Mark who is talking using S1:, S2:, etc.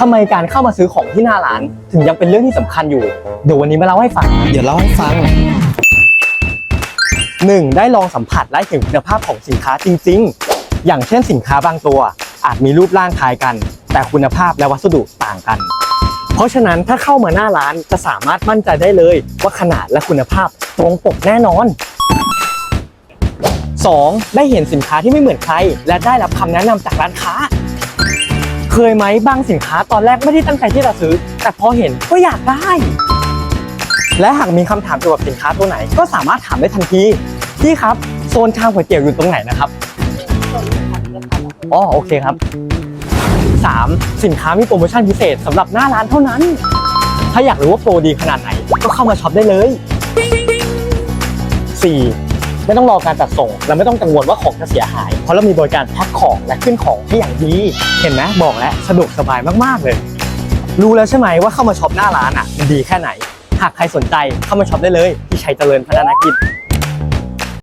S1: ทำไมการเข้ามาซื้อของที่หน้าร้าน ถึงยังเป็นเรื่องที่สำคัญอยู่ เดี๋ยววันนี้มาเล่าให้ฟัง
S2: เดี๋ยวเล่าให้ฟัง
S1: 1. ได้ลองสัมผัสและเห็นคุณภาพของสินค้าจริง ๆ อย่างเช่นสินค้าบางตัว อาจมีรูปร่างคล้ายกัน แต่คุณภาพและวัสดุต่างกัน เพราะฉะนั้นถ้าเข้ามาหน้าร้านจะสามารถมั่นใจได้เลย ว่าขนาดและคุณภาพตรงปกแน่นอน 2. ได้เห็นสินค้าที่ไม่เหมือนใคร และได้รับคำแนะนำจากร้านค้า เคยไหมบางสินค้าตอนแรกไม่ได้ตั้งใจที่จะซื้อ แต่พอเห็นก็อยากได้ และหากมีคำถามเกี่ยวกับสินค้าตัวไหน ก็สามารถถามได้ทันทีพี่ครับ โซนชามก๋วยเตี๋ยวอยู่ตรงไหนนะครับอ๋อโอเคครับ 3. สินค้ามีโปรโมชั่นพิเศษสำหรับหน้าร้านเท่านั้น ถ้าอยากรู้ว่าโปรดีขนาดไหน ก็เข้ามาช็อปได้เลย 4. ไม่ต้องรอการจัดส่งและไม่ต้องกังวลว่าของจะเสียหาย เพราะเรามีบริการแพ็คของและขึ้นของให้อย่างดี เห็นไหมบอกแล้วสะดวกสบายมากๆเลย รู้แล้วใช่ไหมว่าเข้ามาช็อปหน้าร้านอะมันดีแค่ไหน หากใครสนใจเข้ามาช็อปได้เลยที่ชัยเจริญพัฒนากิจ